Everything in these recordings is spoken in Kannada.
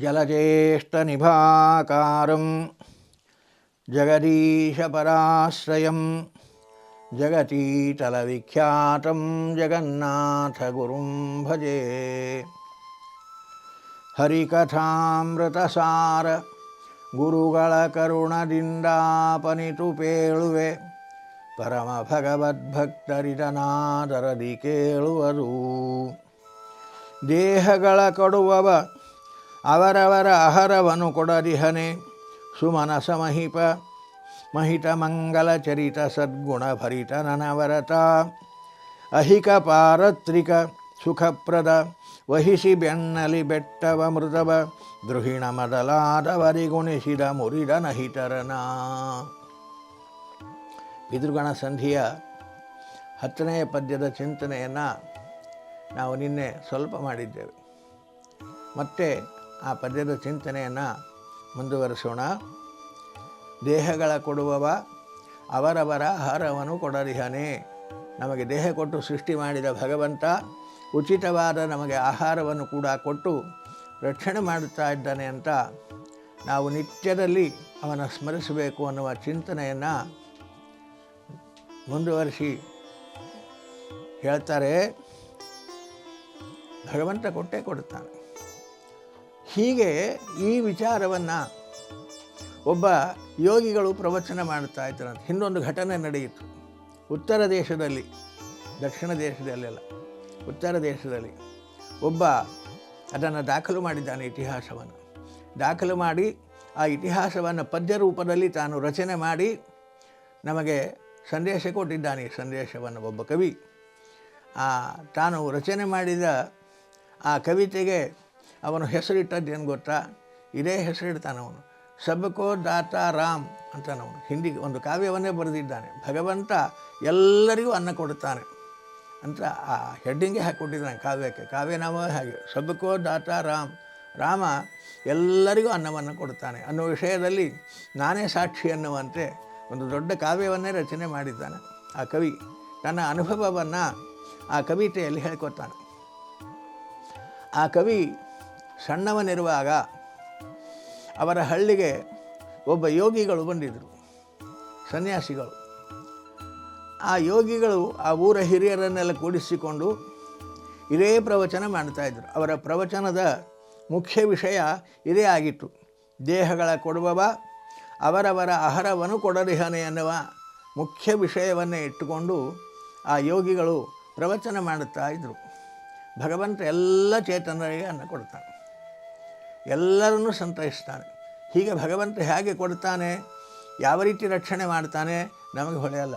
जलज्येष्ठनिभाकारं जगदीशपराश्रयं जगतीतलविख्यातं जगन्नाथगुरुं भजे ಹರಿಕಥಾಮೃತಸಾರ ಗುರುಗಳ ಕರುಣದಿಂದಾಪನಿತು ಪೇಳುವೆ ಪರಮ ಭಗವದ್ಭಕ್ತರಿದನಾದರದಿ ಕೇಳುವರು ದೇಹಗಳ ಕೊಡುವವ ಅವರವರ ಅಹರವನು ಕೊಡರಿಹನೆ. ಸುಮನಸ ಮಹಿಪ ಮಹಿತ ಮಂಗಲ ಚರಿತ ಸದ್ಗುಣ ಭರಿತ ನನವರತ. ಅಹಿಕ ಪಾರತ್ರಿಕ, ಸುಖಪ್ರದ, ವಹಿಸಿ ಬೆನ್ನಲಿ ಬೆಟ್ಟವ ಮೃತವ ದ್ರುಹಿಣ ಮೊದಲಾದವರಿಗುಣಿಸಿದ ಮುರಿದ ನಹಿತರನ. ಪಿತೃಗಣ ಸಂಧಿಯ ಹತ್ತನೆಯ ಪದ್ಯದ ಚಿಂತನೆಯನ್ನು ನಾವು ನಿನ್ನೆ ಸ್ವಲ್ಪ ಮಾಡಿದ್ದೇವೆ. ಮತ್ತೆ ಆ ಪದ್ಯದ ಚಿಂತನೆಯನ್ನು ಮುಂದುವರಿಸೋಣ. ದೇಹಗಳ ಕೊಡುವವ ಅವರವರ ಆಹಾರವನ್ನು ಕೊಡರಿಹನೆ. ನಮಗೆ ದೇಹ ಕೊಟ್ಟು ಸೃಷ್ಟಿ ಮಾಡಿದ ಭಗವಂತ ಉಚಿತವಾದ ನಮಗೆ ಆಹಾರವನ್ನು ಕೂಡ ಕೊಟ್ಟು ರಕ್ಷಣೆ ಮಾಡುತ್ತಾ ಇದ್ದಾನೆ ಅಂತ ನಾವು ನಿತ್ಯದಲ್ಲಿ ಅವನ ಸ್ಮರಿಸಬೇಕು ಅನ್ನುವ ಚಿಂತನೆಯನ್ನು ಮುಂದುವರಿಸಿ ಹೇಳ್ತಾರೆ. ಭಗವಂತ ಕೊಟ್ಟೇ ಕೊಡುತ್ತಾನೆ. ಹೀಗೆ ಈ ವಿಚಾರವನ್ನು ಒಬ್ಬ ಯೋಗಿಗಳು ಪ್ರವಚನ ಮಾಡ್ತಾ ಇದ್ದಾರಂತೆ ಹಿಂದೊಂದು ಘಟನೆ ನಡೆಯಿತು. ಉತ್ತರ ದೇಶದಲ್ಲಿ, ದಕ್ಷಿಣ ದೇಶದಲ್ಲೆಲ್ಲ ಉತ್ತರ ದೇಶದಲ್ಲಿ ಒಬ್ಬ ಅದನ್ನು ದಾಖಲು ಮಾಡಿದ್ದಾನೆ ಇತಿಹಾಸವನ್ನು. ದಾಖಲು ಮಾಡಿ ಆ ಇತಿಹಾಸವನ್ನು ಪದ್ಯ ರೂಪದಲ್ಲಿ ತಾನು ರಚನೆ ಮಾಡಿ ನಮಗೆ ಸಂದೇಶ ಕೊಟ್ಟಿದ್ದಾನೆ ಈ ಸಂದೇಶವನ್ನು ಒಬ್ಬ ಕವಿ. ತಾನು ರಚನೆ ಮಾಡಿದ ಆ ಕವಿತೆಗೆ ಅವನು ಹೆಸರಿಟ್ಟದ್ದೇನು ಗೊತ್ತಾ? ಇದೇ ಹೆಸರಿಡ್ತಾನವನು ಸಬಕೋ ದಾತ ರಾಮ್ ಅಂತಾನವನು ಹಿಂದಿಗೆ ಒಂದು ಕಾವ್ಯವನ್ನೇ ಬರೆದಿದ್ದಾನೆ. ಭಗವಂತ ಎಲ್ಲರಿಗೂ ಅನ್ನ ಕೊಡುತ್ತಾನೆ ಅಂತ ಆ ಹೆಡ್ಡಿಂಗೆ ಹಾಕಿಕೊಟ್ಟಿದ್ದಾನೆ ಕಾವ್ಯಕ್ಕೆ. ಕಾವ್ಯನಾಮ ಹಾಗೆ. ಸಬಕೋ ದಾತ ರಾಮ್. ರಾಮ ಎಲ್ಲರಿಗೂ ಅನ್ನವನ್ನು ಕೊಡುತ್ತಾನೆ. ಅನ್ನೋ ವಿಷಯದಲ್ಲಿ ನಾನೇ ಸಾಕ್ಷಿ ಅನ್ನುವಂತೆ ಒಂದು ದೊಡ್ಡ ಕಾವ್ಯವನ್ನೇ ರಚನೆ ಮಾಡಿದ್ದಾನೆ ಆ ಕವಿ. ತನ್ನ ಅನುಭವವನ್ನು ಆ ಕವಿತೆಯಲ್ಲಿ ಹೇಳ್ಕೊತಾನೆ. ಆ ಕವಿ ಸಣ್ಣವನಿರುವಾಗ ಅವರ ಹಳ್ಳಿಗೆ ಒಬ್ಬ ಯೋಗಿಗಳು ಬಂದಿದ್ದರು, ಸನ್ಯಾಸಿಗಳು. ಆ ಯೋಗಿಗಳು ಆ ಊರ ಹಿರಿಯರನ್ನೆಲ್ಲ ಕೂಡಿಸಿಕೊಂಡು ಇದೇ ಪ್ರವಚನ ಮಾಡ್ತಾಯಿದ್ರು ಅವರ ಪ್ರವಚನದ ಮುಖ್ಯ ವಿಷಯ ಇದೇ ಆಗಿತ್ತು. ದೇಹಗಳ ಕೊಡುವವ, ಅವರವರ ಆಹಾರವನ್ನು ಕೊಡರಿಹನೆ ಎನ್ನುವ ಮುಖ್ಯ ವಿಷಯವನ್ನೇ ಇಟ್ಟುಕೊಂಡು ಆ ಯೋಗಿಗಳು ಪ್ರವಚನ ಮಾಡುತ್ತಾ ಇದ್ದರು ಭಗವಂತ ಎಲ್ಲ ಚೇತನರಿಗೆ ಅನ್ನ ಕೊಡ್ತಾನೆ. ಎಲ್ಲರನ್ನೂ ಸಂತೈಸ್ತಾನೆ. ಹೀಗೆ ಭಗವಂತ ಹೇಗೆ ಕೊಡ್ತಾನೆ, ಯಾವ ರೀತಿ ರಕ್ಷಣೆ ಮಾಡ್ತಾನೆ, ನಮಗೆ ಹೊಳೆಯಲ್ಲ.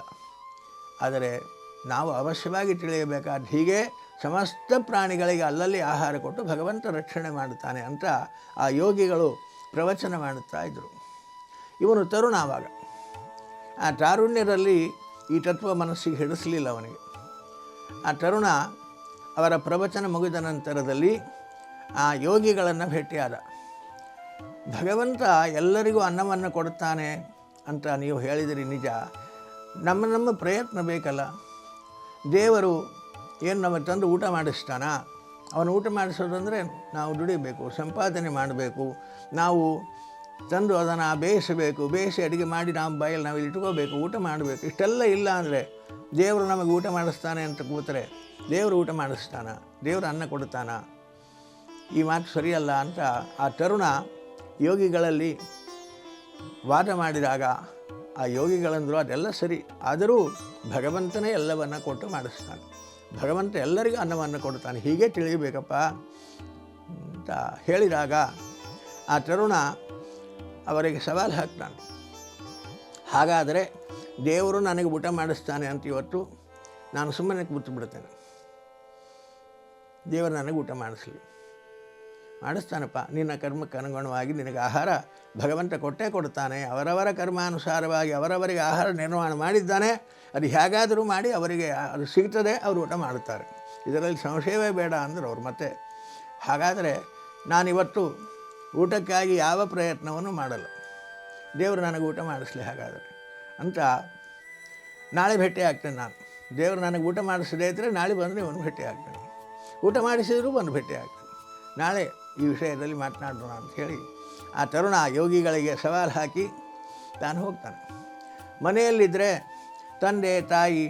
ಆದರೆ ನಾವು ಅವಶ್ಯವಾಗಿ ತಿಳಿಯಬೇಕಾದ ಹೀಗೆ ಸಮಸ್ತ ಪ್ರಾಣಿಗಳಿಗೆ ಅಲ್ಲಲ್ಲಿ ಆಹಾರ ಕೊಟ್ಟು ಭಗವಂತ ರಕ್ಷಣೆ ಮಾಡುತ್ತಾನೆ ಅಂತ ಆ ಯೋಗಿಗಳು ಪ್ರವಚನ ಮಾಡುತ್ತಾ ಇದ್ದರು ಇವನು ತರುಣ ಆವಾಗ ಆ ತಾರುಣ್ಯದಲ್ಲಿ ಈ ತತ್ವ ಮನಸ್ಸಿಗೆ ಹಿಡಿಸಲಿಲ್ಲ ಅವನಿಗೆ. ಆ ತರುಣ ಅವರ ಪ್ರವಚನ ಮುಗಿದ ನಂತರದಲ್ಲಿ ಆ ಯೋಗಿಗಳನ್ನು ಭೇಟಿಯಾದ. ಭಗವಂತ ಎಲ್ಲರಿಗೂ ಅನ್ನವನ್ನು ಕೊಡುತ್ತಾನೆ ಅಂತ ನೀವು ಹೇಳಿದಿರಿ ನಿಜ. ನಮ್ಮ ನಮ್ಮ ಪ್ರಯತ್ನ ಬೇಕಲ್ಲ. ದೇವರು ಏನು ನಮಗೆ ತಂದು ಊಟ ಮಾಡಿಸ್ತಾನ? ಅವನು ಊಟ ಮಾಡಿಸೋದಂದರೆ ನಾವು ದುಡಿಬೇಕು, ಸಂಪಾದನೆ ಮಾಡಬೇಕು, ನಾವು ತಂದು ಅದನ್ನು ಬೇಯಿಸಬೇಕು, ಬೇಯಿಸಿ ಅಡುಗೆ ಮಾಡಿ ನಾವು ಬಾಯಲ್ಲಿ ನಾವು ಇಟ್ಕೋಬೇಕು, ಊಟ ಮಾಡಬೇಕು. ಇಷ್ಟೆಲ್ಲ ಇಲ್ಲ ಅಂದರೆ ದೇವರು ನಮಗೆ ಊಟ ಮಾಡಿಸ್ತಾನೆ ಅಂತ ಕೂತರೆ ದೇವರು ಊಟ ಮಾಡಿಸ್ತಾನ? ದೇವರು ಅನ್ನ ಕೊಡ್ತಾನ ಈ ಮಾತು ಸರಿಯಲ್ಲ ಅಂತ ಆ ತರುಣ ಯೋಗಿಗಳಲ್ಲಿ ವಾದ ಮಾಡಿದಾಗ ಆ ಯೋಗಿಗಳಂದರು ಅದೆಲ್ಲ ಸರಿ. ಆದರೂ ಭಗವಂತನೇ ಎಲ್ಲವನ್ನು ಕೊಟ್ಟು ಮಾಡಿಸ್ತಾನೆ. ಭಗವಂತ ಎಲ್ಲರಿಗೂ ಅನ್ನವನ್ನು ಕೊಡ್ತಾನೆ. ಹೀಗೆ ತಿಳಿಯಬೇಕಪ್ಪ ಅಂತ ಹೇಳಿದಾಗ ಆ ತರುಣ ಅವರಿಗೆ ಸವಾಲು ಹಾಕ್ತಾನೆ. ಹಾಗಾದರೆ ದೇವರು ನನಗೆ ಊಟ ಮಾಡಿಸ್ತಾನೆ ಅಂತ ಇವತ್ತು ನಾನು ಸುಮ್ಮನೆ ಕೂತು ಬಿಡ್ತೇನೆ ದೇವರು ನನಗೆ ಊಟ ಮಾಡಿಸ್ಲಿ. ಮಾಡಿಸ್ತಾನಪ್ಪ. ನಿನ್ನ ಕರ್ಮಕ್ಕೆ ಅನುಗುಣವಾಗಿ ನಿನಗೆ ಆಹಾರ ಭಗವಂತ ಕೊಟ್ಟೇ ಕೊಡ್ತಾನೆ ಅವರವರ ಕರ್ಮಾನುಸಾರವಾಗಿ ಅವರವರಿಗೆ ಆಹಾರ ನಿರ್ಮಾಣ ಮಾಡಿದ್ದಾನೆ. ಅದು ಹೇಗಾದರೂ ಮಾಡಿ ಅವರಿಗೆ ಅದು ಸಿಗ್ತದೆ, ಅವರು ಊಟ ಮಾಡುತ್ತಾರೆ. ಇದರಲ್ಲಿ ಸಂಶಯವೇ ಬೇಡ ಅಂದರು ಅವ್ರು. ಮತ್ತೆ ಹಾಗಾದರೆ ನಾನಿವತ್ತು ಊಟಕ್ಕಾಗಿ ಯಾವ ಪ್ರಯತ್ನವನ್ನು ಮಾಡಲ್ಲ. ದೇವರು ನನಗೆ ಊಟ ಮಾಡಿಸ್ಲಿ ಹಾಗಾದರೆ. ಅಂತ ನಾಳೆ ಭೇಟಿ ಆಗ್ತೇನೆ ನಾನು. ದೇವರು ನನಗೆ ಊಟ ಮಾಡಿಸದೇ ಇದ್ದರೆ ನಾಳೆ ಬಂದರೆ ಇವನು ಭೇಟಿ ಆಗ್ತೇನೆ. ಊಟ ಮಾಡಿಸಿದರೂ ಬಂದು ಭೇಟಿ ಆಗ್ತಾನೆ. ನಾಳೆ ಈ ವಿಷಯದಲ್ಲಿ ಮಾತನಾಡೋಣ ಅಂತ ಹೇಳಿ ಆ ತರುಣ ಯೋಗಿಗಳಿಗೆ ಸವಾಲು ಹಾಕಿ ತಾನು ಹೋಗ್ತಾನೆ. ಮನೆಯಲ್ಲಿದ್ದರೆ ತಂದೆ, ತಾಯಿ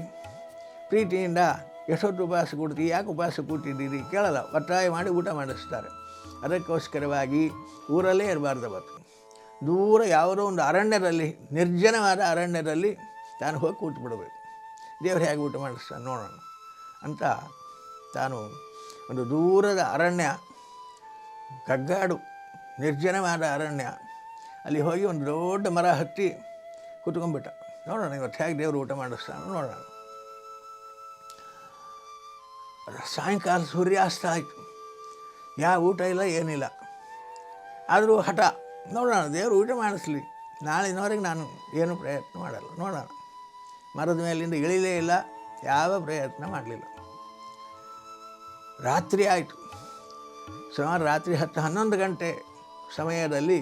ಪ್ರೀತಿಯಿಂದ ಎಷ್ಟೊತ್ತು ಉಪವಾಸ ಕೊಡ್ತೀವಿ ಯಾಕೆ ಉಪವಾಸ ಕೂತಿದ್ದೀರಿ ಕೇಳಲ್ಲ, ಒತ್ತಾಯ ಮಾಡಿ ಊಟ ಮಾಡಿಸ್ತಾರೆ. ಅದಕ್ಕೋಸ್ಕರವಾಗಿ ಊರಲ್ಲೇ ಇರಬಾರ್ದು ಅವತ್ತು. ದೂರ ಯಾವುದೋ ಒಂದು ಅರಣ್ಯದಲ್ಲಿ, ನಿರ್ಜನವಾದ ಅರಣ್ಯದಲ್ಲಿ ತಾನು ಹೋಗಿ ಕೂತ್ಬಿಡಬೇಕು. ದೇವರು ಹೇಗೆ ಊಟ ಮಾಡಿಸ್ತಾನೆ ನೋಡೋಣ ಅಂತ ತಾನು ಒಂದು ದೂರದ ಅರಣ್ಯ ಕಗ್ಗಾಡು, ನಿರ್ಜನವಾದ ಅರಣ್ಯ. ಅಲ್ಲಿ ಹೋಗಿ ಒಂದು ದೊಡ್ಡ ಮರ ಹತ್ತಿ ಕೂತ್ಕೊಂಡ್ಬಿಟ್ಟ. ನೋಡೋಣ ಇವತ್ತು ಹೇಗೆ ದೇವರು ಊಟ ಮಾಡಿಸ್ತಾನೆ ನೋಡೋಣ. ಸಾಯಂಕಾಲ ಸೂರ್ಯಾಸ್ತ ಆಯಿತು. ಯಾವ ಊಟ ಇಲ್ಲ, ಏನಿಲ್ಲ. ಆದರೂ ಹಠ, ನೋಡೋಣ, ದೇವರು ಊಟ ಮಾಡಿಸ್ಲಿ. ನಾಳಿನವರೆಗೆ ನಾನು ಏನು ಪ್ರಯತ್ನ ಮಾಡಲ್ಲ. ನೋಡೋಣ. ಮರದ ಮೇಲಿಂದ ಇಳಿಲೇ ಇಲ್ಲ, ಯಾವ ಪ್ರಯತ್ನ ಮಾಡಲಿಲ್ಲ. ರಾತ್ರಿ ಆಯಿತು. ಸುಮಾರು ರಾತ್ರಿ ಹತ್ತು ಹನ್ನೊಂದು ಗಂಟೆ ಸಮಯದಲ್ಲಿ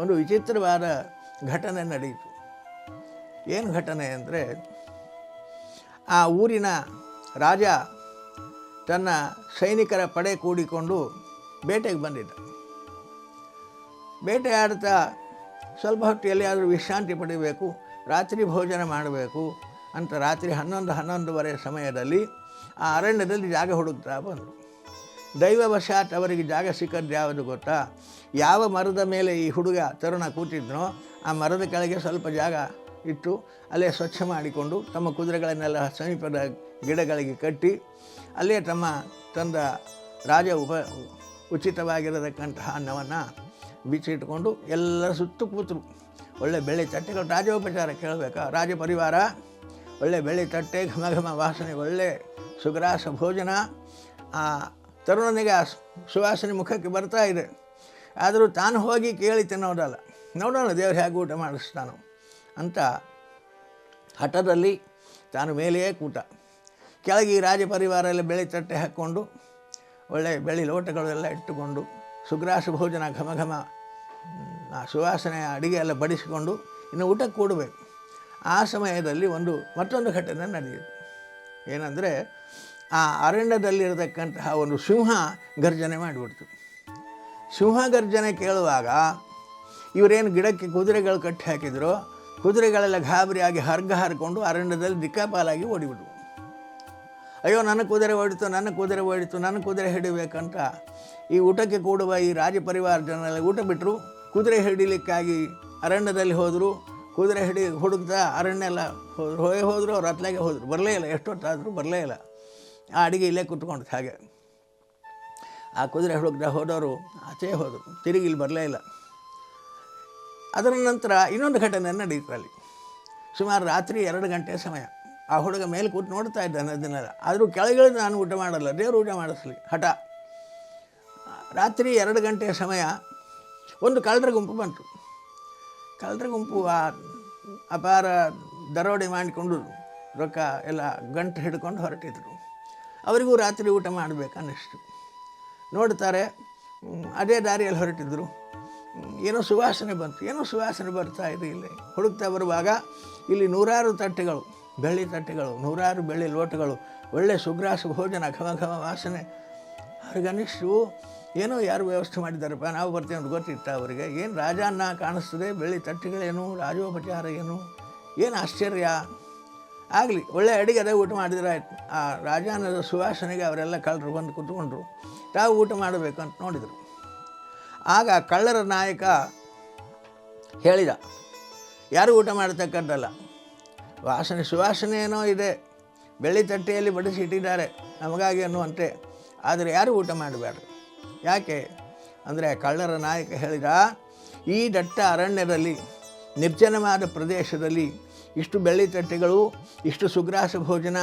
ಒಂದು ವಿಚಿತ್ರವಾದ ಘಟನೆ ನಡೆಯಿತು. ಏನು ಘಟನೆ ಅಂದರೆ ಆ ಊರಿನ ರಾಜ ತನ್ನ ಸೈನಿಕರ ಪಡೆ ಕೂಡಿಕೊಂಡು ಬೇಟೆಗೆ ಬಂದಿದ್ದ. ಬೇಟೆ ಆಡ್ತಾ ಸ್ವಲ್ಪ ಹೊತ್ತು ಎಲ್ಲಿಯಾದರೂ ವಿಶ್ರಾಂತಿ ಪಡಿಬೇಕು, ರಾತ್ರಿ ಭೋಜನ ಮಾಡಬೇಕು ಅಂತ ರಾತ್ರಿ ಹನ್ನೊಂದು ಹನ್ನೊಂದುವರೆ ಸಮಯದಲ್ಲಿ ಆ ಅರಣ್ಯದಲ್ಲಿ ಜಾಗ ಹುಡುಕ್ತಾ ಬಂದರು ದೈವವಶಾತ್ ಅವರಿಗೆ ಜಾಗ ಸಿಕ್ಕದ್ದು ಯಾವುದು ಗೊತ್ತಾ? ಯಾವ ಮರದ ಮೇಲೆ ಈ ಹುಡುಗ ತರುಣ ಕೂತಿದ್ನೋ, ಆ ಮರದ ಕೆಳಗೆ ಸ್ವಲ್ಪ ಜಾಗ ಇಟ್ಟು ಅಲ್ಲೇ ಸ್ವಚ್ಛ ಮಾಡಿಕೊಂಡು ತಮ್ಮ ಕುದುರೆಗಳನ್ನೆಲ್ಲ ಸಮೀಪದ ಗಿಡಗಳಿಗೆ ಕಟ್ಟಿ, ಅಲ್ಲೇ ತಮ್ಮ ತಂದ ರಾಜ ಉಪ ಉಚಿತವಾಗಿರತಕ್ಕಂತಹ ಅನ್ನವನ್ನು ಬಿಚ್ಚಿಟ್ಕೊಂಡು ಎಲ್ಲ ಸುತ್ತು ಕೂತರು. ಒಳ್ಳೆ ಬೆಳೆ ತಟ್ಟೆಗಳು ರಾಜೋಪಚಾರ ಕೇಳಬೇಕಾ? ರಾಜ ಪರಿವಾರ, ಒಳ್ಳೆ ಬೆಳೆ ತಟ್ಟೆ, ಘಮ ಘಮ ವಾಸನೆ, ಒಳ್ಳೆ ಸುಗ್ರಾಸ ಭೋಜನ, ಆ ತರುಣನಿಗೆ ಆ ಸುವಾಸನೆ ಮುಖಕ್ಕೆ ಬರ್ತಾ ಇದೆ. ಆದರೂ ತಾನು ಹೋಗಿ ಕೇಳಿ ತಿನ್ನೋದಲ್ಲ ನೋಡೋಣ ದೇವ್ರು ಹೇಗೆ ಊಟ ಮಾಡಿಸ್ತಾನೋ ಅಂತ ಹಠದಲ್ಲಿ ತಾನು ಮೇಲೆಯೇ ಕೂಟ ಕೆಳಗೆ ರಾಜ ಪರಿವಾರ ಎಲ್ಲ ಬೆಳೆ ತಟ್ಟೆ ಹಾಕ್ಕೊಂಡು, ಒಳ್ಳೆ ಬೆಳೆ ಲೋಟಗಳೆಲ್ಲ ಇಟ್ಟುಕೊಂಡು, ಸುಗ್ರಾಸ ಭೋಜನ ಘಮ ಘಮ ಸುವಾಸನೆ ಅಡಿಗೆ ಎಲ್ಲ ಬಡಿಸಿಕೊಂಡು ಇನ್ನು ಊಟಕ್ಕೆ ಕೂಡಬೇಕು. ಆ ಸಮಯದಲ್ಲಿ ಒಂದು ಮತ್ತೊಂದು ಘಟನೆ ನಡೆಯಿತು. ಏನಂದರೆ ಆ ಅರಣ್ಯದಲ್ಲಿರತಕ್ಕಂತಹ ಒಂದು ಸಿಂಹ ಗರ್ಜನೆ ಮಾಡಿಬಿಡ್ತು. ಸಿಂಹ ಗರ್ಜನೆ ಕೇಳುವಾಗ ಇವರೇನು ಗಿಡಕ್ಕೆ ಕುದುರೆಗಳು ಕಟ್ಟಿ ಹಾಕಿದ್ರು, ಕುದುರೆಗಳೆಲ್ಲ ಗಾಬರಿಯಾಗಿ ಹರ್ಗ ಹರ್ಕೊಂಡು ಅರಣ್ಯದಲ್ಲಿ ದಿಕ್ಕಾಪಾಲಾಗಿ ಓಡಿಬಿಟ್ವು. ಅಯ್ಯೋ, ನನ್ನ ಕುದುರೆ ಓಡಿತು, ನನ್ನ ಕುದುರೆ ಓಡಿತು, ನನ್ನ ಕುದುರೆ ಹಿಡಿಬೇಕಂತ ಈ ಊಟಕ್ಕೆ ಕೂಡುವ ಈ ರಾಜ ಪರಿವಾರ ಜನರೆಲ್ಲ ಊಟ ಬಿಟ್ಟರು ಕುದುರೆ ಹಿಡಿಲಿಕ್ಕಾಗಿ ಅರಣ್ಯದಲ್ಲಿ ಹೋದರು. ಕುದುರೆ ಹಿಡಿ ಹುಡುಕ್ತಾ ಅರಣ್ಯ ಎಲ್ಲ ಹೋದ್ರು ಹೋಗಿ ಹೋದರು, ಅವ್ರು ಹತ್ಲಾಗೆ ಹೋದರು. ಬರಲೇ ಇಲ್ಲ, ಎಷ್ಟೊತ್ತಾದರೂ ಬರಲೇ ಇಲ್ಲ. ಆ ಅಡಿಗೆ ಇಲ್ಲೇ ಕುತ್ಕೊಂಡು ಹಾಗೆ. ಆ ಕುದುರೆ ಹುಡುಗ್ರೆ ಹೋದವರು ಆಚೆ ಹೋದರು, ತಿರುಗಿ ಇಲ್ಲಿ ಬರಲೇ ಇಲ್ಲ. ಅದರ ನಂತರ ಇನ್ನೊಂದು ಘಟನೆ ನಡೀತು ಅಲ್ಲಿ. ಸುಮಾರು ರಾತ್ರಿ ಎರಡು ಗಂಟೆ ಸಮಯ. ಆ ಹುಡುಗ ಮೇಲೆ ಕೂತು ನೋಡ್ತಾ ಇದ್ದಾನೆ ಅದನ್ನೆಲ್ಲ ಆದರೂ ಕೆಳಗಿಳಿದು ನಾನು ಊಟ ಮಾಡಲ್ಲ, ದೇವರು ಊಟ ಮಾಡಿಸ್ಲಿ, ಹಠ. ರಾತ್ರಿ ಎರಡು ಗಂಟೆಯ ಸಮಯ ಒಂದು ಕಳ್ಳರ ಗುಂಪು ಬಂತು. ಕಳ್ಳರ ಗುಂಪು ಆ ಅಪಾರ ದರೋಡೆ ಮಾಡಿಕೊಂಡು ರೊಕ್ಕ ಎಲ್ಲ ಗಂಟು ಹಿಡ್ಕೊಂಡು ಹೊರಟಿದ್ರು. ಅವರಿಗೂ ರಾತ್ರಿ ಊಟ ಮಾಡಬೇಕು ಅನ್ನಿಸ್ತು. ನೋಡ್ತಾರೆ ಅದೇ ದಾರಿಯಲ್ಲಿ ಹೊರಟಿದ್ರು. ಏನೋ ಸುವಾಸನೆ ಬಂತು. ಏನೋ ಸುವಾಸನೆ ಬರ್ತಾ ಇದೆ ಇಲ್ಲಿ. ಹುಡುಕ್ತಾ ಬರುವಾಗ ಇಲ್ಲಿ ನೂರಾರು ತಟ್ಟೆಗಳು, ಬೆಳ್ಳಿ ತಟ್ಟೆಗಳು, ನೂರಾರು ಬೆಳ್ಳಿ ಲೋಟಗಳು, ಒಳ್ಳೆ ಸುಗ್ರಾಸ ಭೋಜನ, ಘಮ ಘಮ ವಾಸನೆ. ಅವ್ರಿಗನಿಷ್ಟು ಏನೋ ಯಾರು ವ್ಯವಸ್ಥೆ ಮಾಡಿದ್ದಾರಪ್ಪ, ನಾವು ಬರ್ತೀವಿ ಅಂತ ಗೊತ್ತಿತ್ತ ಅವರಿಗೆ? ಏನು ರಾಜಾನ್ನ ಕಾಣಿಸ್ತದೆ, ಬೆಳ್ಳಿ ತಟ್ಟೆಗಳೇನು, ರಾಜೋಪಚಾರ ಏನು? ಏನು ಆಶ್ಚರ್ಯ? ಆಗಲಿ, ಒಳ್ಳೆ ಅಡುಗೆ ಅದೇ ಊಟ ಮಾಡಿದ್ರೆ ಆಯ್ತು. ಆ ರಾಜಾನದ ಸುವಾಸನೆಗೆ ಅವರೆಲ್ಲ ಕಳ್ಳರು ಬಂದು ಕೂತ್ಕೊಂಡ್ರು. ತಾವು ಊಟ ಮಾಡಬೇಕು ಅಂತ ನೋಡಿದರು. ಆಗ ಕಳ್ಳರ ನಾಯಕ ಹೇಳಿದ, ಯಾರು ಊಟ ಮಾಡತಕ್ಕದ್ದಲ್ಲ ವಾಸನೆ ಸುವಾಸನೆ ಏನೋ ಇದೆ. ಬೆಳ್ಳಿ ತಟ್ಟೆಯಲ್ಲಿ ಬಡಿಸಿ ಇಟ್ಟಿದ್ದಾರೆ, ನಮಗಾಗಿ ಅನ್ನುವಂತೆ. ಆದರೆ ಯಾರು ಊಟ ಮಾಡಬೇಡ್ರಿ ಯಾಕೆ? ಅಂದರೆ ಕಳ್ಳರ ನಾಯಕ ಹೇಳಿದ, ಈ ದಟ್ಟ ಅರಣ್ಯದಲ್ಲಿ, ನಿರ್ಜನವಾದ ಪ್ರದೇಶದಲ್ಲಿ ಇಷ್ಟು ಬೆಳ್ಳಿ ತಟ್ಟೆಗಳು, ಇಷ್ಟು ಸುಗ್ರಾಸ ಭೋಜನ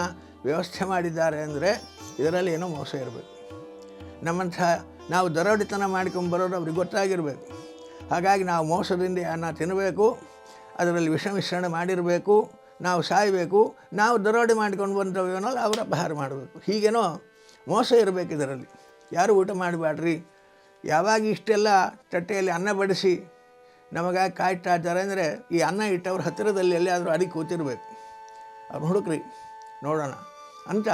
ವ್ಯವಸ್ಥೆ ಮಾಡಿದ್ದಾರೆ ಅಂದರೆ ಇದರಲ್ಲಿ ಏನೋ ಮೋಸ ಇರಬೇಕು. ನಮ್ಮಂಥ ನಾವು ದರೋಡಿತನ ಮಾಡ್ಕೊಂಡು ಬರೋರು ಅವ್ರಿಗೆ ಗೊತ್ತಾಗಿರಬೇಕು. ಹಾಗಾಗಿ ನಾವು ಮೋಸದಿಂದ ಅನ್ನ ತಿನ್ನಬೇಕು ಅದರಲ್ಲಿ ವಿಷ ಮಿಶ್ರಣ ಮಾಡಿರಬೇಕು, ನಾವು ಸಾಯಬೇಕು, ನಾವು ದರೋಡೆ ಮಾಡ್ಕೊಂಡು ಬಂದವೇನಲ್ಲ ಅವರ ಅಪಹಾರ ಮಾಡಬೇಕು. ಹೀಗೇನೋ ಮೋಸ ಇರಬೇಕು ಇದರಲ್ಲಿ. ಯಾರು ಊಟ ಮಾಡಬೇಡ್ರಿ? ಯಾವಾಗ ಇಷ್ಟೆಲ್ಲ ತಟ್ಟೆಯಲ್ಲಿ ಅನ್ನ ಬಡಿಸಿ ನಮಗಾಗಿ ಕಾಯ್ತಾ ಇದ್ದಾರೆ ಅಂದರೆ ಈ ಅನ್ನ ಇಟ್ಟವ್ರ ಹತ್ತಿರದಲ್ಲಿ ಎಲ್ಲಿಯಾದರೂ ಅಡಿ ಕೂತಿರ್ಬೇಕು. ಅವ್ರು ಹುಡುಕ್ರಿ, ನೋಡೋಣ. ಅಂತ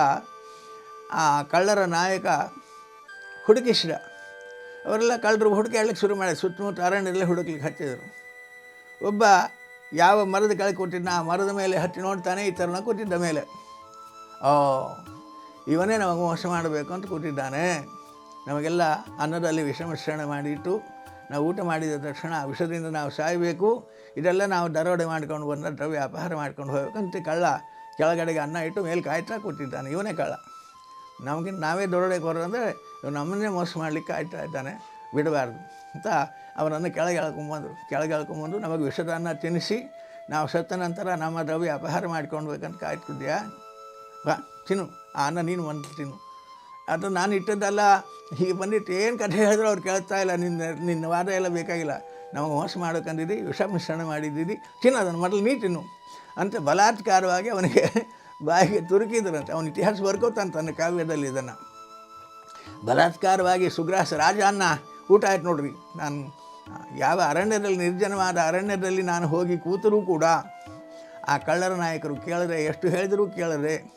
ಆ ಕಳ್ಳರ ನಾಯಕ ಹುಡುಕಿಸಿದ ಅವರೆಲ್ಲ ಕಳ್ಳರು ಹುಡುಕಾಡ್ಲಿಕ್ಕೆ ಶುರು ಮಾಡಿ, ಸುತ್ತಮುತ್ತ ಅರಣ್ಯದಲ್ಲೇ ಹುಡುಕ್ಲಿಕ್ಕೆ ಹಚ್ಚಿದರು ಒಬ್ಬ ಯಾವ ಮರದ ಕೆಳಗೆ ಕೂತಿದ್ದ ಆ ಮರದ ಮೇಲೆ ಹತ್ತಿ ನೋಡ್ತಾನೆ, ಈ ಥರನ ಕೂತಿದ್ದ ಮೇಲೆ. ಓ, ಇವನೇ ನಮಗೆ ಮೋಸ ಮಾಡಬೇಕು ಅಂತ ಕೂತಿದ್ದಾನೆ. ನಮಗೆಲ್ಲ ಅನ್ನದಲ್ಲಿ ವಿಷ ಮಿಶ್ರಣ ಮಾಡಿಟ್ಟು ನಾವು ಊಟ ಮಾಡಿದ ತಕ್ಷಣ ಆ ವಿಷದಿಂದ ನಾವು ಸಾಯಬೇಕು. ಇದೆಲ್ಲ ನಾವು ದರೋಡೆ ಮಾಡ್ಕೊಂಡು ಬಂದ ದ್ರವ್ಯ ಅಪಹಾರ ಮಾಡ್ಕೊಂಡು ಹೋಗ್ಬೇಕಂತ ಕಳ್ಳ ಕೆಳಗಡೆಗೆ ಅನ್ನ ಇಟ್ಟು ಮೇಲೆ ಕಾಯ್ತಾ ಕೂತಿದ್ದಾನೆ. ಇವನೇ ಕಳ್ಳ. ನಮಗಿಂತ ನಾವೇ ದರೋಡೆ ಕೋರ ಅಂದರೆ ಇವ್ನು ನಮ್ಮನ್ನೇ ಮೋಸ ಮಾಡಲಿಕ್ಕೆ ಕಾಯ್ತಾ ಇದ್ದಾನೆ. ಬಿಡಬಾರ್ದು. ಅಂತ ಅವರನ್ನು ಕೆಳಗೆ ಎಳ್ಕೊಂಬಂದರು. ಕೆಳಗೆ ಎಳ್ಕೊಂಬಂದು ನಮಗೆ ವಿಷದ ಅನ್ನ ತಿನ್ನಿಸಿ, ನಾವು ಸತ್ತ ನಂತರ ನಮ್ಮ ದ್ರವ್ಯ ಅಪಹಾರ ಮಾಡ್ಕೊಳ್ಬೇಕಂತ ಕಾಯ್ತಿದ್ಯಾ? ಬಾ, ತಿನ್ನು. ಆ ಅನ್ನ ನೀನು ಒಂದು ತಿನ್ನು. ಅದು ನಾನು ಇಟ್ಟದ್ದಲ್ಲ. ಹೀಗೆ ಬಂದಿಟ್ಟು ಏನು ಕಥೆ ಹೇಳಿದ್ರು ಅವ್ರು ಕೇಳ್ತಾ ಇಲ್ಲ. ನಿನ್ನ ನಿನ್ನ ವಾದ ಎಲ್ಲ ಬೇಕಾಗಿಲ್ಲ. ನಮಗೆ ಮೋಸ ಮಾಡೋಕಂದಿದ್ದಿ ವಿಷ ಮಿಶ್ರಣ ಮಾಡಿದ್ದೀರಿ ಚಿನ್ನ ಅದನ್ನು, ಮೊದಲು ನೀ ತಿನ್ನು ಅಂತ ಬಲಾತ್ಕಾರವಾಗಿ ಅವನಿಗೆ ಬಾಯಿಗೆ ತುರುಕಿದ್ರಂತೆ. ಅವನ ಇತಿಹಾಸ ಬರ್ಕೋತಾನೆ ತನ್ನ ಕಾವ್ಯದಲ್ಲಿ ಇದನ್ನು. ಬಲಾತ್ಕಾರವಾಗಿ ಸುಗ್ರಾಸ ರಾಜ ಅನ್ನ ಊಟ ಆಯ್ತು ನೋಡ್ರಿ. ನಾನು, ಯಾವ ಅರಣ್ಯದಲ್ಲಿ, ನಿರ್ಜನವಾದ ಅರಣ್ಯದಲ್ಲಿ ನಾನು ಹೋಗಿ ಕೂತರೂ ಕೂಡ ಆ ಕಳ್ಳರ ನಾಯಕರು ಕೇಳಿದ್ರೆ ಎಷ್ಟು ಹೇಳಿದರೂ ಕೇಳದೆ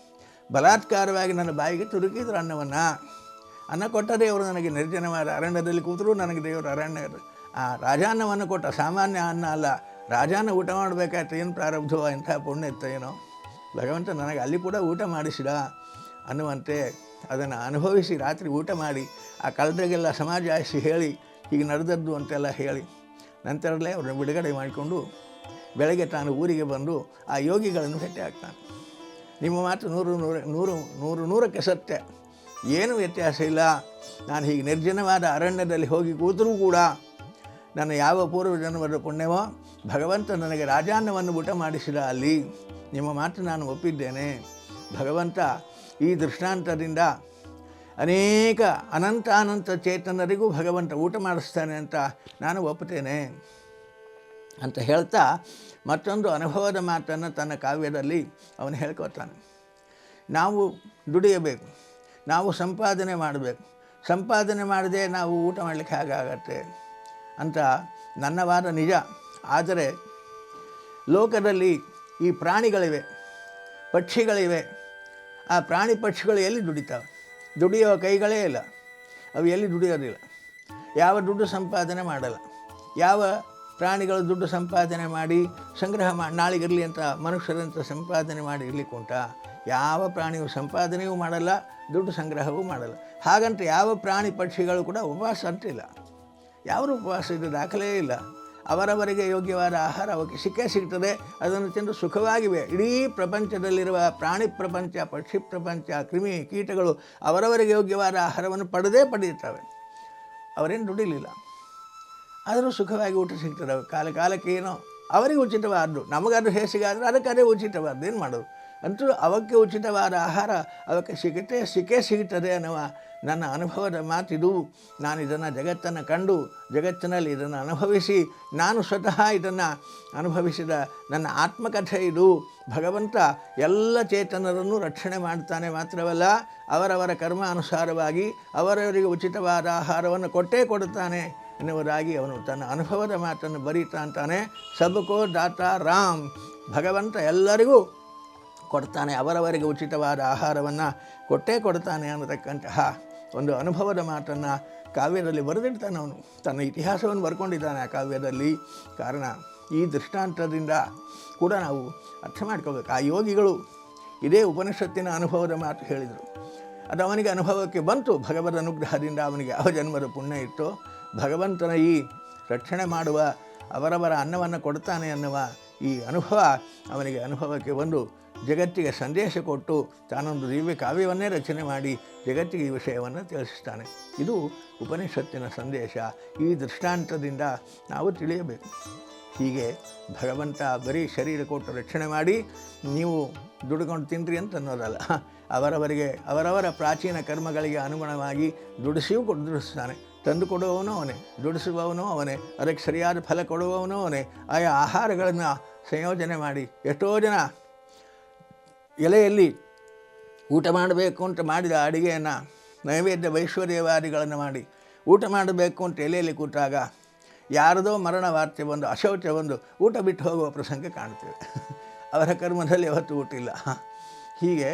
ಬಲಾತ್ಕಾರವಾಗಿ ನನ್ನ ಬಾಯಿಗೆ ತುರುಕಿದ್ರು ಅನ್ನವನ್ನು. ಅನ್ನ ಕೊಟ್ಟ ದೇವರು ನನಗೆ ನಿರ್ಜನವಾದ ಅರಣ್ಯದಲ್ಲಿ ಕೂತರೂ, ನನಗೆ ದೇವರು ಅರಣ್ಯ, ಆ ರಾಜಾನ್ನವನ್ನು ಕೊಟ್ಟ ಸಾಮಾನ್ಯ ಅನ್ನ ಅಲ್ಲ ರಾಜಾನ ಊಟ ಮಾಡಬೇಕಾಯ್ತು, ಏನು ಪ್ರಾರಬ್ಧವೋ ಇಂಥ ಪುಣ್ಯ ಇತ್ತು ಏನೋ. ಭಗವಂತ ನನಗೆ ಅಲ್ಲಿ ಕೂಡ ಊಟ ಮಾಡಿಸಿದ ಅನ್ನುವಂತೆ ಅದನ್ನು ಅನುಭವಿಸಿ ರಾತ್ರಿ ಊಟ ಮಾಡಿ, ಆ ಕಳೆದಾಗೆಲ್ಲ ಸಮಾಜ ಆಯಿಸಿ ಹೇಳಿ, ಹೀಗೆ ನಡೆದದ್ದು ಅಂತೆಲ್ಲ ಹೇಳಿ, ನಂತರಲ್ಲೇ ಅವ್ರನ್ನ ಬಿಡುಗಡೆ ಮಾಡಿಕೊಂಡು ಬೆಳಗ್ಗೆ ತಾನು ಊರಿಗೆ ಬಂದು ಆ ಯೋಗಿಗಳನ್ನು ಭೇಟಿ ಆಗ್ತಾನೆ ನಿಮ್ಮ ಮಾತು ನೂರು ನೂರ ನೂರು ನೂರು ನೂರಕ್ಕೆ ಸತ್ಯ. ಏನೂ ವ್ಯತ್ಯಾಸ ಇಲ್ಲ. ನಾನು ಹೀಗೆ ನಿರ್ಜನವಾದ ಅರಣ್ಯದಲ್ಲಿ ಹೋಗಿ ಕೂತರೂ ಕೂಡ ನನ್ನ ಯಾವ ಪೂರ್ವ ಜನ್ಮದ ಪುಣ್ಯವೋ ಭಗವಂತ ನನಗೆ ರಾಜಾನ್ನವನ್ನು ಊಟ ಮಾಡಿಸಿದ ಅಲ್ಲಿ ನಿಮ್ಮ ಮಾತು ನಾನು ಒಪ್ಪಿದ್ದೇನೆ. ಭಗವಂತ ಈ ದೃಷ್ಟಾಂತದಿಂದ ಅನೇಕ ಅನಂತ ಅನಂತ ಚೇತನರಿಗೂ ಭಗವಂತ ಊಟ ಮಾಡಿಸ್ತಾನೆ ಅಂತ ನಾನು ಒಪ್ಪುತ್ತೇನೆ. ಅಂತ ಹೇಳ್ತಾ ಮತ್ತೊಂದು ಅನುಭವದ ಮಾತನ್ನು ತನ್ನ ಕಾವ್ಯದಲ್ಲಿ ಅವನು ಹೇಳ್ಕೊತಾನೆ. ನಾವು ದುಡಿಯಬೇಕು, ನಾವು ಸಂಪಾದನೆ ಮಾಡಬೇಕು. ಸಂಪಾದನೆ ಮಾಡದೆ ನಾವು ಊಟ ಮಾಡಲಿಕ್ಕೆ ಹಾಗಾಗತ್ತೆ ಅಂತ ನನ್ನ ವಾದ ನಿಜ. ಆದರೆ ಲೋಕದಲ್ಲಿ ಈ ಪ್ರಾಣಿಗಳಿವೆ, ಪಕ್ಷಿಗಳಿವೆ. ಆ ಪ್ರಾಣಿ ಪಕ್ಷಿಗಳು ಎಲ್ಲಿ ದುಡಿತಾವೆ? ದುಡಿಯೋ ಕೈಗಳೇ ಇಲ್ಲ. ಅವು ಎಲ್ಲಿ ದುಡಿಯೋದಿಲ್ಲ. ಯಾವ ದುಡ್ಡು ಸಂಪಾದನೆ ಮಾಡಲ್ಲ. ಯಾವ ಪ್ರಾಣಿಗಳು ದುಡ್ಡು ಸಂಪಾದನೆ ಮಾಡಿ ಸಂಗ್ರಹ ಮಾಡಿ ನಾಳಿಗಿರಲಿ ಅಂತ ಮನುಷ್ಯರಂತ ಸಂಪಾದನೆ ಮಾಡಿ ಇರಲಿಕ್ಕೆ ಉಂಟ, ಯಾವ ಪ್ರಾಣಿಯು ಸಂಪಾದನೆಯೂ ಮಾಡಲ್ಲ, ದುಡ್ಡು ಸಂಗ್ರಹವೂ ಮಾಡಲ್ಲ. ಹಾಗಂತ ಯಾವ ಪ್ರಾಣಿ ಪಕ್ಷಿಗಳು ಕೂಡ ಉಪವಾಸ ಅಂತಿಲ್ಲ ಯಾರು ಉಪವಾಸ ಇದು ದಾಖಲೇ ಇಲ್ಲ. ಅವರವರಿಗೆ ಯೋಗ್ಯವಾದ ಆಹಾರ ಅವಕ್ಕೆ ಸಿಕ್ಕೇ ಸಿಗ್ತದೆ, ಅದನ್ನು ತಿಂದು ಸುಖವಾಗಿವೆ. ಇಡೀ ಪ್ರಪಂಚದಲ್ಲಿರುವ ಪ್ರಾಣಿ ಪ್ರಪಂಚ, ಪಕ್ಷಿ ಪ್ರಪಂಚ, ಕ್ರಿಮಿ ಕೀಟಗಳು ಅವರವರಿಗೆ ಯೋಗ್ಯವಾದ ಆಹಾರವನ್ನು ಪಡೆದೇ ಪಡೆಯುತ್ತವೆ. ಅವರೇನು ದುಡಿಲಿಲ್ಲ ಆದರೂ ಸುಖವಾಗಿ ಊಟ ಸಿಗ್ತದೆ. ಕಾಲ ಕಾಲಕ್ಕೆ ಏನೋ ಅವರಿಗೆ ಉಚಿತವಾದ್ದು. ನಮಗದು ಹೇಸಿಗಾದರೂ ಅದೇ ಉಚಿತವಾದ್ದು. ಏನು ಮಾಡೋದು? ಅಂತೂ ಅವಕ್ಕೆ ಉಚಿತವಾದ ಆಹಾರ ಅವಕ್ಕೆ ಸಿಗುತ್ತೆ. ಸಿಕ್ಕೇ ಸಿಗುತ್ತದೆ ಅನ್ನುವ ನನ್ನ ಅನುಭವದ ಮಾತಿದು ನಾನು ಇದನ್ನು ಜಗತ್ತನ್ನು ಕಂಡು ಜಗತ್ತಿನಲ್ಲಿ ಇದನ್ನು ಅನುಭವಿಸಿ ನಾನು ಸ್ವತಃ ಇದನ್ನು ಅನುಭವಿಸಿದ ನನ್ನ ಆತ್ಮಕಥೆ ಇದು. ಭಗವಂತ ಎಲ್ಲ ಚೇತನರನ್ನು ರಕ್ಷಣೆ ಮಾಡ್ತಾನೆ ಮಾತ್ರವಲ್ಲ, ಅವರವರ ಕರ್ಮ ಅನುಸಾರವಾಗಿ ಅವರವರಿಗೆ ಉಚಿತವಾದ ಆಹಾರವನ್ನು ಕೊಟ್ಟೇ ಕೊಡುತ್ತಾನೆ. ಎನ್ನುವುದಾಗಿ ಅವನು ತನ್ನ ಅನುಭವದ ಮಾತನ್ನು ಬರೀತಾ ಅಂತಾನೆ ಸಬಕೋ ದಾತ ರಾಮ್ ಭಗವಂತ ಎಲ್ಲರಿಗೂ ಕೊಡ್ತಾನೆ, ಅವರವರಿಗೆ ಉಚಿತವಾದ ಆಹಾರವನ್ನು ಕೊಟ್ಟೇ ಕೊಡ್ತಾನೆ ಅನ್ನತಕ್ಕಂತಹ ಒಂದು ಅನುಭವದ ಮಾತನ್ನು ಕಾವ್ಯದಲ್ಲಿ ಬರೆದಿಡ್ತಾನೆ ಅವನು. ತನ್ನ ಇತಿಹಾಸವನ್ನು ಬರ್ಕೊಂಡಿದ್ದಾನೆ ಆ ಕಾವ್ಯದಲ್ಲಿ. ಕಾರಣ, ಈ ದೃಷ್ಟಾಂತದಿಂದ ಕೂಡ ನಾವು ಅರ್ಥ ಮಾಡ್ಕೋಬೇಕು. ಆ ಯೋಗಿಗಳು ಇದೇ ಉಪನಿಷತ್ತಿನ ಅನುಭವದ ಮಾತು ಹೇಳಿದರು. ಅದು ಅವನಿಗೆ ಅನುಭವಕ್ಕೆ ಬಂತು. ಭಗವದ್ ಅನುಗ್ರಹದಿಂದ ಅವನಿಗೆ ಯಾವ ಜನ್ಮದ ಪುಣ್ಯ ಇತ್ತು. ಭಗವಂತನ ಈ ರಕ್ಷಣೆ ಮಾಡುವ, ಅವರವರ ಅನ್ನವನ್ನು ಕೊಡ್ತಾನೆ ಅನ್ನುವ ಈ ಅನುಭವ ಅವನಿಗೆ ಅನುಭವಕ್ಕೆ ಬಂದು ಜಗತ್ತಿಗೆ ಸಂದೇಶ ಕೊಟ್ಟು ತಾನೊಂದು ದಿವ್ಯ ಕಾವ್ಯವನ್ನೇ ರಚನೆ ಮಾಡಿ ಜಗತ್ತಿಗೆ ಈ ವಿಷಯವನ್ನು ತಿಳಿಸುತ್ತಾನೆ ಇದು ಉಪನಿಷತ್ತಿನ ಸಂದೇಶ. ಈ ದೃಷ್ಟಾಂತದಿಂದ ನಾವು ತಿಳಿಯಬೇಕು. ಹೀಗೆ ಭಗವಂತ ಬರೀ ಶರೀರ ಕೊಟ್ಟು ರಕ್ಷಣೆ ಮಾಡಿ ನೀವು ದುಡ್ಕೊಂಡು ತಿನ್ನಿರಿ ಅಂತ ಅನ್ನೋದಲ್ಲ. ಅವರವರಿಗೆ, ಅವರವರ ಪ್ರಾಚೀನ ಕರ್ಮಗಳಿಗೆ ಅನುಗುಣವಾಗಿ ದುಡಿಸಿಯೂ ಕೊಟ್ಟು ದುಡಿಸ್ತಾನೆ. ತಂದು ಕೊಡುವವನು ಅವನೇ, ದುಡಿಸುವವನು ಅವನೇ, ಅದಕ್ಕೆ ಸರಿಯಾದ ಫಲ ಕೊಡುವವನು ಅವನೇ. ಆಯಾ ಆಹಾರಗಳನ್ನು ಸಂಯೋಜನೆ ಮಾಡಿ, ಎಷ್ಟೋ ಜನ ಎಲೆಯಲ್ಲಿ ಊಟ ಮಾಡಬೇಕು ಅಂತ ಮಾಡಿದ ಅಡುಗೆಯನ್ನು ನೈವೇದ್ಯ ವೈಶ್ವರ್ಯವಾದಿಗಳನ್ನು ಮಾಡಿ ಊಟ ಮಾಡಬೇಕು ಅಂತ ಎಲೆಯಲ್ಲಿ ಕೂತಾಗ ಯಾರದೋ ಮರಣ ವಾರ್ತೆ ಬಂದು, ಅಶೌಚ ಬಂದು ಊಟ ಬಿಟ್ಟು ಹೋಗುವ ಪ್ರಸಂಗ ಕಾಣ್ತೇವೆ ಅವರ ಕರ್ಮದಲ್ಲಿ ಅವತ್ತು ಊಟ ಇಲ್ಲ. ಹೀಗೆ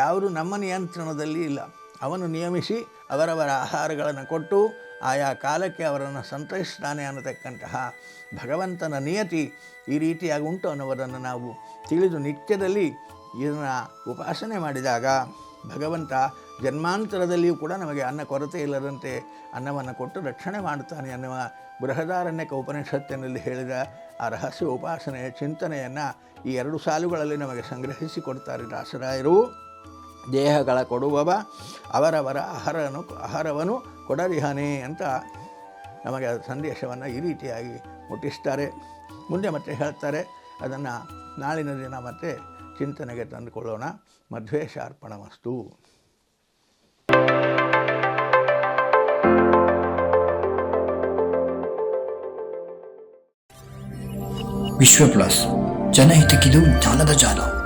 ಯಾರು ನಮ್ಮ ನಿಯಂತ್ರಣದಲ್ಲಿ ಇಲ್ಲ. ಅವನು ನಿಯಮಿಸಿ ಅವರವರ ಆಹಾರಗಳನ್ನು ಕೊಟ್ಟು ಆಯಾ ಕಾಲಕ್ಕೆ ಅವರನ್ನು ಸಂತೈಸ್ತಾನೆ ಅನ್ನತಕ್ಕಂತಹ ಭಗವಂತನ ನಿಯತಿ ಈ ರೀತಿಯಾಗಿ ಉಂಟು ಅನ್ನುವುದನ್ನು ನಾವು ತಿಳಿದು ನಿತ್ಯದಲ್ಲಿ ಇದನ್ನು ಉಪಾಸನೆ ಮಾಡಿದಾಗ ಭಗವಂತ ಜನ್ಮಾಂತರದಲ್ಲಿಯೂ ಕೂಡ ನಮಗೆ ಅನ್ನ ಕೊರತೆ ಇಲ್ಲದಂತೆ ಅನ್ನವನ್ನು ಕೊಟ್ಟು ರಕ್ಷಣೆ ಮಾಡುತ್ತಾನೆ ಅನ್ನುವ ಬೃಹದಾರಣ್ಯಕ ಉಪನಿಷತ್ತಿನಲ್ಲಿ ಹೇಳಿದ ಆ ರಹಸ್ಯ ಉಪಾಸನೆಯ ಚಿಂತನೆಯನ್ನು ಈ ಎರಡು ಸಾಲುಗಳಲ್ಲಿ ನಮಗೆ ಸಂಗ್ರಹಿಸಿ ಕೊಡ್ತಾರೆ ದಾಸರಾಯರು. ದೇಹಗಳ ಕೊಡುವವ, ಅವರವರ ಆಹಾರನು ಆಹಾರವನ್ನು ಕೊಡರಿಹನೇ ಅಂತ ನಮಗೆ ಸಂದೇಶವನ್ನು ಈ ರೀತಿಯಾಗಿ ಮುಟ್ಟಿಸ್ತಾರೆ. ಮುಂದೆ ಮತ್ತೆ ಹೇಳ್ತಾರೆ. ಅದನ್ನು ನಾಳಿನ ದಿನ ಮತ್ತೆ ಚಿಂತನೆಗೆ ತಂದುಕೊಳ್ಳೋಣ. ಮಧ್ವೇಶಾರ್ಪಣಮಸ್ತು ವಿಶ್ವ ಪ್ಲಸ್ ಜನಹಿತಕ್ಕಿದು ಜಾಲದ ಜಾಲ.